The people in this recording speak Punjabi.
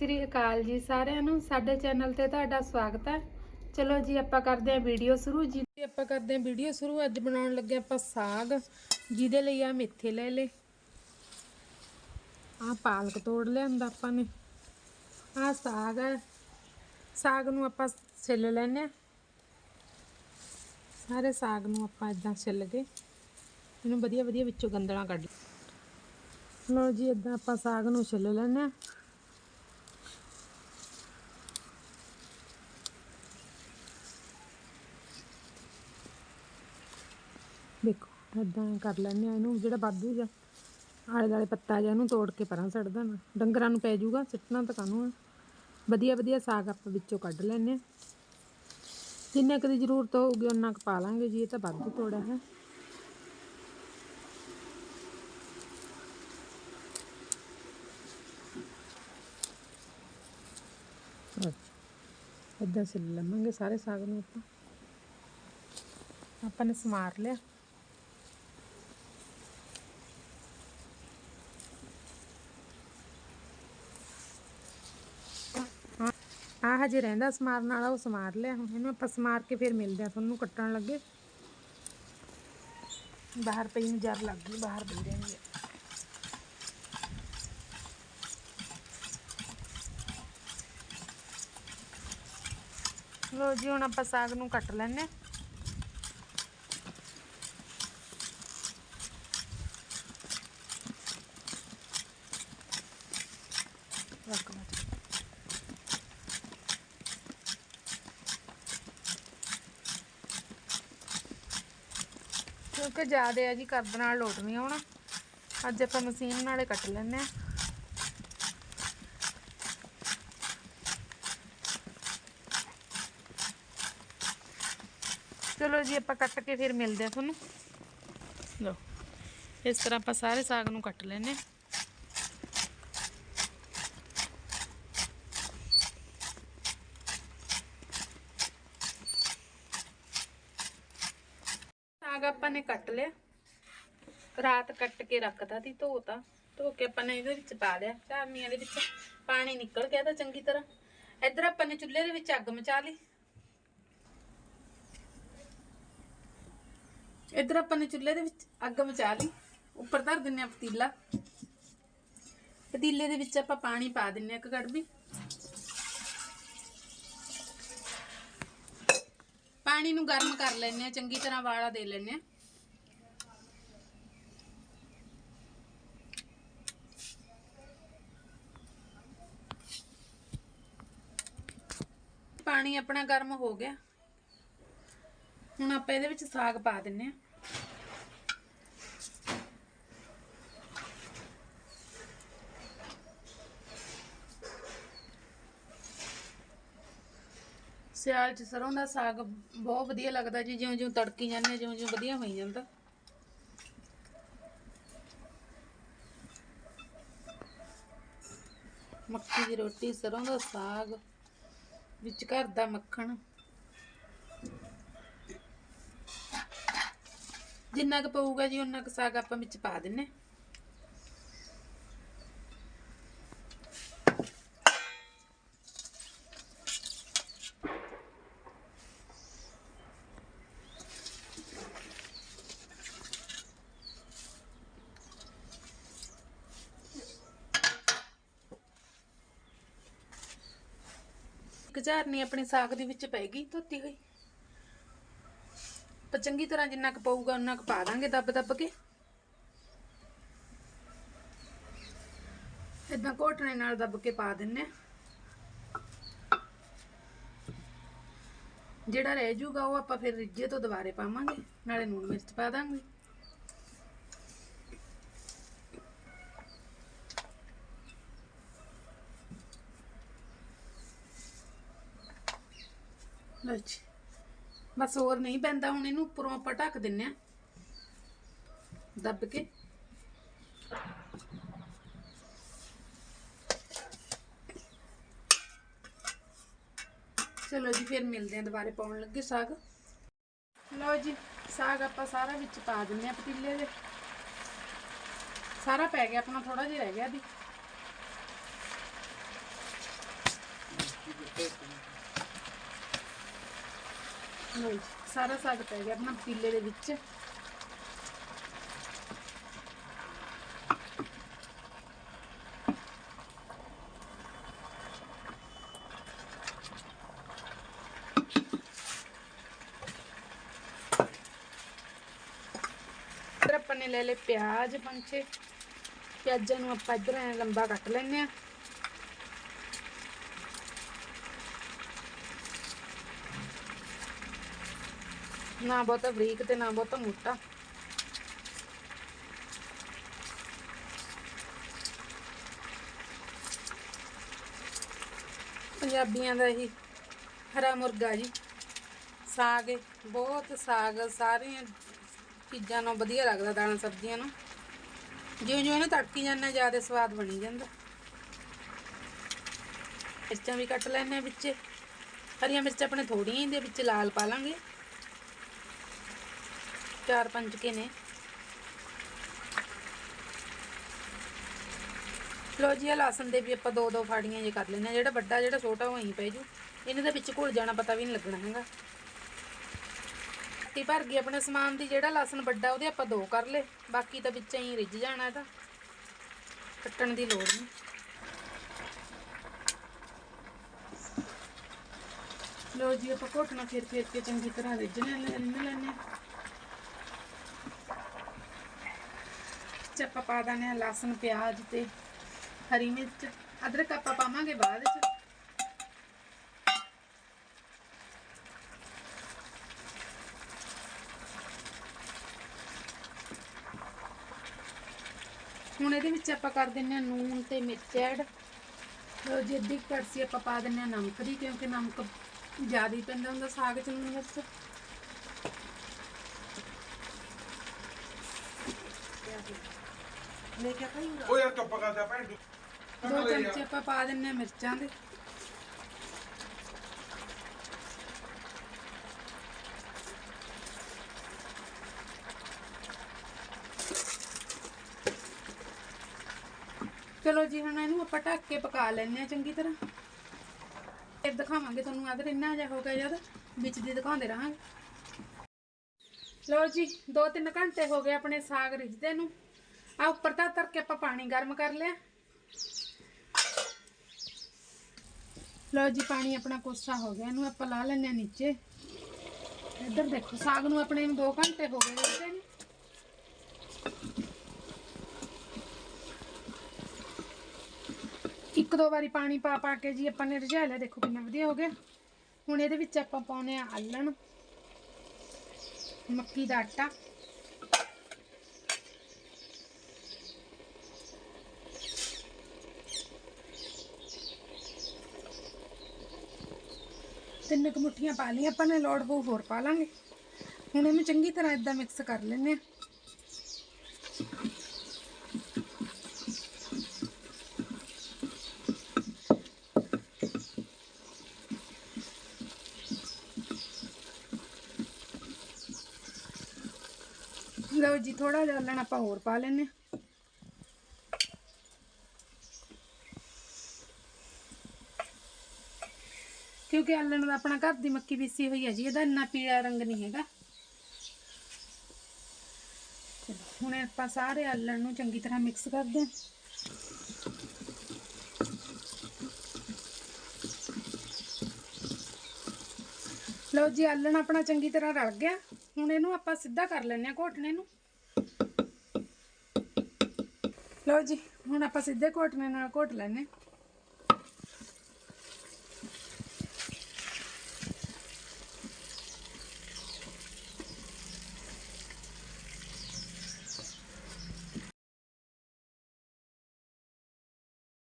ਸ੍ਰੀ ਅਕਾਲ ਜੀ ਸਾਰਿਆਂ ਨੂੰ। ਸਾਡੇ ਚੈਨਲ ਤੇ ਤੁਹਾਡਾ ਸਵਾਗਤ ਹੈ। ਚਲੋ ਜੀ, ਆਪਾਂ ਕਰਦੇ ਹਾਂ ਵੀਡੀਓ ਸ਼ੁਰੂ। ਜੀ ਆਪਾਂ ਕਰਦੇ ਹਾਂ ਵੀਡੀਓ ਸ਼ੁਰੂ। ਅੱਜ ਬਣਾਉਣ ਲੱਗੇ ਆਪਾਂ ਸਾਗ। ਜਿਹਦੇ ਲਈ ਆ ਮੇਥੇ ਲੈ ਲੇ ਆ ਪਾਲਕ ਤੋੜ ਲਿਆਂਦਾ ਆਪਾਂ ਨੇ। ਆ ਸਾਗ ਹੈ। ਸਾਗ ਨੂੰ ਆਪਾਂ ਛਿੱਲ ਲੈਨੇ ਆ ਸਾਰੇ ਸਾਗ ਨੂੰ ਆਪਾਂ ਇਦਾਂ ਛਿੱਲ ਕੇ ਇਹਨੂੰ ਵਧੀਆ ਵਧੀਆ ਵਿੱਚੋਂ ਗੰਦਲਾਂ ਕੱਢ ਲਓ ਜੀ ਇਦਾਂ ਆਪਾਂ ਸਾਗ ਨੂੰ ਛਿੱਲ ਲੈਨੇ ਆ ਦੇਖੋ ਇਦਾਂ ਕਰ ਲੈਂਦੇ ਆ ਇਹਨੂੰ, ਜਿਹੜਾ ਵਾਧੂ ਜਿਹਾ ਆਲੇ ਦਾਲੇ ਪੱਤਾ ਜਿਹਾ ਇਹਨੂੰ ਤੋੜ ਕੇ ਪਰਾਂ ਸੱਟ ਦੇਣਾ। ਡੰਗਰਾਂ ਨੂੰ ਪੈ ਜਾਊਗਾ, ਸਿੱਟਣਾ ਤਾਂ ਕਾਹਨੂੰ ਆ। ਵਧੀਆ ਵਧੀਆ ਸਾਗ ਆਪਾਂ ਵਿੱਚੋਂ ਕੱਢ ਲੈਂਦੇ ਆ ਜਿੰਨਾ ਕੁ ਦੀ ਜ਼ਰੂਰਤ ਹੋਊਗੀ ਉਹਨਾਂ ਕੁ ਪਾ ਲਾਂਗੇ ਜੀ, ਇਹ ਤਾਂ ਵਾਧੂ ਤੋੜਾ ਹੈ। ਇਦਾਂ ਸਿੱਲ ਲਵਾਂਗੇ ਸਾਰੇ ਸਾਗ ਨੂੰ ਆਪਾਂ। ਆਪਾਂ ਨੇ ਸਮਾਰ ਲਿਆ। ਆ ਹਜੇ ਰਹਿੰਦਾ ਸਮਾਰਨ ਵਾਲਾ ਉਹ ਸਮਾਰ ਲਿਆ ਹੁਣ। ਇਹਨੂੰ ਆਪਾਂ ਸਮਾਰ ਕੇ ਫਿਰ ਮਿਲਦੇ ਆ। ਤੁਹਾਨੂੰ ਕੱਟਣ ਲੱਗੇ। ਬਾਹਰ ਪਈ ਨੂੰ ਜਰ ਲੱਗ ਗਈ, ਬਾਹਰ ਪਈ ਰਹਿੰਦੀ ਆ ਲੋ ਜੀ, ਹੁਣ ਆਪਾਂ ਸਾਗ ਨੂੰ ਕੱਟ ਲੈਣੇ ਰੱਖ ਲਾ ਕਿਉਂਕਿ ਜ਼ਿਆਦੇ ਆ ਜੀ ਕਰਦ ਨਾਲ ਲੋਟ ਨਹੀਂ ਅੱਜ ਆਪਾਂ ਮਸ਼ੀਨ ਨਾਲੇ ਕੱਟ ਲੈਂਦੇ ਆ ਚਲੋ ਜੀ, ਆਪਾਂ ਕੱਟ ਕੇ ਫਿਰ ਮਿਲਦੇ ਆ ਤੁਹਾਨੂੰ। ਲਓ, ਇਸ ਤਰ੍ਹਾਂ ਆਪਾਂ ਸਾਰੇ ਸਾਗ ਨੂੰ ਕੱਟ ਲੈਣੇ ਸਾਗ ਆਪਾਂ ਨੇ ਕੱਟ ਲਿਆ। ਰਾਤ ਕੱਟ ਕੇ ਰੱਖਤਾ ਸੀ ਧੋਤਾ ਧੋ ਕੇ ਆਪਾਂ ਨੇ ਇਹਦੇ ਵਿੱਚ ਪਾ ਲਿਆ। ਚਾਰਨੀਆਂ ਦੇ ਵਿੱਚ ਪਾਣੀ ਨਿਕਲ ਗਿਆ ਤਾਂ ਚੰਗੀ ਤਰ੍ਹਾਂ। ਇੱਧਰ ਆਪਾਂ ਨੇ ਚੁੱਲ੍ਹੇ ਦੇ ਵਿੱਚ ਅੱਗ ਮਚਾ ਲਈ। ਇੱਧਰ ਆਪਾਂ ਨੇ ਚੁੱਲ੍ਹੇ ਦੇ ਵਿੱਚ ਅੱਗ ਮਚਾ ਲਈ। ਉੱਪਰ ਧਰ ਦਿੰਨੇ ਆ ਪਤੀਲਾ। ਪਤੀਲੇ ਦੇ ਵਿੱਚ ਆਪਾਂ ਪਾਣੀ ਪਾ ਦਿੰਨੇ ਆ ਇੱਕ ਗੜਬੀ ਪਾਣੀ ਨੂੰ ਗਰਮ ਕਰ ਲੈਣੇ ਆ ਚੰਗੀ ਤਰ੍ਹਾਂ ਵਾਲਾ ਦੇ ਲੈਣੇ ਆ ਪਾਣੀ ਆਪਣਾ ਗਰਮ ਹੋ ਗਿਆ। ਹੁਣ ਆਪਾਂ ਇਹਦੇ ਵਿੱਚ ਸਾਗ ਪਾ ਦਿੰਨੇ ਆ ਸਿਆਲ ਚ ਸਰੋਂ ਦਾ ਸਾਗ ਬਹੁਤ ਵਧੀਆ ਲੱਗਦਾ ਜੀ, ਜਿਉਂ ਜਿਉਂ ਤੜਕੀ ਜਾਂਦੇ ਜਿਉਂ ਜਿਉਂ ਵਧੀਆ ਹੋਈ ਜਾਂਦਾ। ਮੱਕੀ ਦੀ ਰੋਟੀ, ਸਰੋਂ ਦਾ ਸਾਗ, ਵਿੱਚ ਘਰ ਦਾ ਮੱਖਣ। ਜਿੰਨਾ ਕੁ ਪਊਗਾ ਜੀ ਉਹਨਾਂ ਕੁ ਸਾਗ ਆਪਾਂ ਵਿੱਚ ਪਾ ਦਿੰਨੇ ਕਚਾਰਨੀ ਆਪਣੇ ਸਾਗ ਦੇ ਵਿੱਚ ਪੈਗੀ ਧੋਤੀ ਹੋਈ। ਪਰ ਚੰਗੀ ਤਰ੍ਹਾਂ ਜਿੰਨਾ ਕੁ ਪਊਗਾ ਉਹਨਾਂ ਕੁ ਪਾ ਦਾਂਗੇ ਦੱਬ ਦੱਬ ਕੇ। ਇਦਾਂ ਘੋਟਣੇ ਨਾਲ ਦੱਬ ਕੇ ਪਾ ਦਿੰਨੇ ਆ। ਜਿਹੜਾ ਰਹਿ ਜੂਗਾ ਉਹ ਆਪਾਂ ਫਿਰ ਰਿੱਝੇ ਤੋਂ ਦੁਬਾਰੇ ਪਾਵਾਂਗੇ, ਨਾਲੇ ਨੂਣ ਮਿਰਚ ਪਾ ਦਾਂਗੇ। ਲਓ ਜੀ ਬਸ ਹੋਰ ਨਹੀਂ ਪੈਂਦਾ, ਹੁਣ ਇਹਨੂੰ ਉੱਪਰੋਂ ਆਪਾਂ ਢੱਕ ਦਿੰਨੇ ਆ। ਦੱਬ ਕੇ। ਚਲੋ ਜੀ, ਫਿਰ ਮਿਲਦੇ ਆ ਦੁਬਾਰੇ ਪਾਉਣ ਲੱਗੇ ਸਾਗ। ਲਓ ਜੀ, ਸਾਗ ਆਪਾਂ ਸਾਰਾ ਵਿੱਚ ਪਾ ਦਿੰਨੇ ਆ ਪਤੀਲੇ ਦੇ। ਸਾਰਾ ਪੈ ਗਿਆ, ਆਪਣਾ ਥੋੜਾ ਜਿਹਾ ਰਹਿ ਗਿਆ ਦੀ ਲਓ ਜੀ, ਸਾਰਾ ਸਾਗ ਪੈ ਗਿਆ ਆਪਣਾ ਪੀਲੇ ਦੇ ਵਿੱਚ। ਇੱਧਰ ਆਪਾਂ ਨੇ ਲੈ ਲਏ ਪਿਆਜ਼ ਪੰਜ ਛੇ ਪਿਆਜ਼ਾਂ ਨੂੰ ਆਪਾਂ ਇੱਧਰ ਐਂ ਲੰਬਾ ਕੱਟ ਲੈਂਦੇ ਆ ਨਾ ਬਹੁਤਾ ਬਰੀਕ ਤੇ ਨਾ ਬਹੁਤਾ ਮੋਟਾ। ਪੰਜਾਬੀਆਂ ਦਾ ਹੀ ਹਰਾ ਮੁਰਗਾ ਜੀ। ਸਾਗ ਏ, ਬਹੁਤ ਸਾਗ ਸਾਰੀਆਂ ਚੀਜ਼ਾਂ ਨੂੰ ਵਧੀਆ ਲੱਗਦਾ ਦਾਲਾਂ ਸਬਜ਼ੀਆਂ ਨੂੰ ਜਿਉਂ ਜਿਉਂ ਇਹਨੂੰ ਤੜਕੀ ਜਾਂਦਾ ਜ਼ਿਆਦਾ ਸਵਾਦ ਬਣੀ ਜਾਂਦਾ। ਮਿਰਚਾਂ ਵੀ ਕੱਟ ਲੈਣੇ ਆ ਵਿੱਚ। ਹਰੀਆਂ ਮਿਰਚਾਂ ਆਪਣੇ ਥੋੜੀਆਂ ਹੀ ਦੇ ਵਿੱਚ ਲਾਲ ਪਾ ਲਾਂਗੇ। ਚਾਰ ਪੰਜ ਕੇ ਨੇ। ਲੋ ਜੀ, ਇਹ ਲਸਣ ਦੇ ਵੀ ਆਪਾਂ ਦੋ ਦੋ ਫਾੜੀਆਂ ਜੇ ਕਰ ਲੈਣੇ ਜਿਹੜਾ ਵੱਡਾ, ਜਿਹੜਾ ਛੋਟਾ, ਉਹ ਹੀ ਪੈ ਜੂ। ਇਹਨੇ ਦੇ ਵਿੱਚ ਘੁਲ ਜਾਣਾ, ਪਤਾ ਵੀ ਨਹੀਂ ਲੱਗਣਾ ਹੈਗਾ। ਟੀ ਭਰ ਗਈ ਆਪਣੇ ਸਮਾਨ ਦੀ, ਜਿਹੜਾ ਲਸਣ ਵੱਡਾ, ਉਹਦੇ ਆਪਾਂ ਦੋ ਕਰ ਲੇ ਬਾਕੀ ਤਾਂ ਵਿੱਚ ਹੀ ਰਿੱਝ ਜਾਣਾ ਇਹਦਾ। ਕੱਟਣ ਦੀ ਲੋੜ ਨਹੀਂ ਲੋ ਜੀ, ਆਪਾਂ ਘੋਟਣਾ ਫਿਰ ਫਿਰ ਕੇ ਚੰਗੀ ਤਰ੍ਹਾਂ ਰਿੱਝ ਲੈਣੇ ਲੈਣੇ ਚ ਆਪਾਂ ਪਾ ਦਾਨੇ ਲਸਣ, ਪਿਆਜ਼ ਤੇ ਹਰੀ ਮਿਰਚ। ਅਦਰਕ ਆਪਾਂ ਪਾਵਾਂਗੇ ਬਾਅਦ ਚ। ਹੁਣ ਇਹਦੇ ਵਿੱਚ ਆਪਾਂ ਕਰ ਦਿੰਨੇ ਆ ਨੂਨ ਤੇ ਮਿਰਚ ਐਡ। ਲੋ ਜੀ ਅੱਧੀ ਆਪਾਂ ਪਾ ਦਿੰਨੇ ਆ ਨਮਕ ਦੀ, ਕਿਉਂਕਿ ਨਮਕ ਜ਼ਿਆਦਾ ਹੀ ਪੈਂਦਾ ਹੁੰਦਾ ਸਾਗ ਚ ਨੂਨ ਮਿਰਚ ਉਹ ਯਾਰ ਚੁੱਪ ਕਰਦਾ ਭੈਣ ਤੂੰ ਦੋ ਚਮਚੇ ਆਪਾਂ ਪਾ ਦਿੰਨੇ ਆ ਮਿਰਚਾਂ ਦੇ। ਚਲੋ ਜੀ ਹੁਣ ਇਹਨੂੰ ਆਪਾਂ ਢੱਕ ਕੇ ਪਕਾ ਲੈਣੇ ਆ ਚੰਗੀ ਤਰ੍ਹਾਂ। ਫਿਰ ਦਿਖਾਵਾਂਗੇ ਤੁਹਾਨੂੰ ਅਗਰ ਇੰਨਾ ਜਿਹਾ ਹੋ ਗਿਆ ਜਦ ਵਿੱਚ ਦੀ ਦਿਖਾਉਂਦੇ ਰਹਾਂਗੇ। ਲਓ ਜੀ 2-3 ਘੰਟੇ ਹੋ ਗਏ ਆਪਣੇ ਸਾਗ ਰਿੱਝਦੇ ਨੂੰ। ਆ ਉੱਪਰ ਤਾਂ ਤਰ ਕੇ ਆਪਾਂ ਪਾਣੀ ਗਰਮ ਕਰ ਲਿਆ। ਲਓ ਜੀ, ਪਾਣੀ ਆਪਣਾ ਕੋਸਾ ਹੋ ਗਿਆ। ਇਹਨੂੰ ਆਪਾਂ ਲਾ ਲੈਣੇ ਆ ਨੀਚੇ। ਇੱਧਰ ਦੇਖੋ, ਸਾਗ ਨੂੰ ਆਪਣੇ ਨੂੰ 2 ਘੰਟੇ ਹੋ ਗਏ ਰਿੱਝਦੇ ਨੂੰ। ਇੱਕ ਦੋ ਵਾਰੀ ਪਾਣੀ ਪਾ ਪਾ ਕੇ ਜੀ ਆਪਾਂ ਨੇ ਰਿਝਾ ਲਿਆ। ਦੇਖੋ ਕਿੰਨਾ ਵਧੀਆ ਹੋ ਗਿਆ। ਹੁਣ ਇਹਦੇ ਵਿੱਚ ਆਪਾਂ ਪਾਉਨੇ ਆ ਆਲਣ, ਮੱਕੀ ਦਾ ਆਟਾ। ਤਿੰਨ ਕੁ ਮੁੱਠੀਆਂ ਪਾ ਲਈਆਂ, ਆਪਾਂ ਨੇ ਲੋੜ ਪਊ ਹੋਰ ਪਾ ਲਾਂਗੇ। ਹੁਣ ਇਹਨੂੰ ਚੰਗੀ ਤਰ੍ਹਾਂ ਇਦਾਂ ਮਿਕਸ ਕਰ ਲੈਂਦੇ ਆ ਲਓ ਜੀ ਥੋੜਾ ਜਿਹਾ ਆਲਣ ਆਪਾਂ ਹੋਰ ਪਾ ਲੈਨੇ ਆ ਕਿਉਂਕਿ ਆਲਣ ਦਾ ਆਪਣਾ ਘਰ ਦੀ ਮੱਕੀ ਪੀਸੀ ਹੋਈ ਹੈ ਜੀ, ਇਹਦਾ ਇੰਨਾ ਪੀਲਾ ਰੰਗ ਨਹੀਂ ਹੈਗਾ। ਚਲੋ, ਹੁਣ ਆਪਾਂ ਸਾਰੇ ਆਲਣ ਨੂੰ ਚੰਗੀ ਤਰ੍ਹਾਂ ਮਿਕਸ ਕਰਦੇ ਹਾਂ। ਲਓ ਜੀ, ਆਲਣ ਆਪਣਾ ਚੰਗੀ ਤਰ੍ਹਾਂ ਰਲ ਗਿਆ। ਹੁਣ ਇਹਨੂੰ ਆਪਾਂ ਸਿੱਧਾ ਕਰ ਲੈਂਦੇ ਆ ਘੋਟਣੇ ਨੂੰ। ਲਓ ਜੀ, ਹੁਣ ਆਪਾਂ ਸਿੱਧੇ ਘੋਟਣੇ ਨਾਲ ਘੋਟ ਲੈਨੇ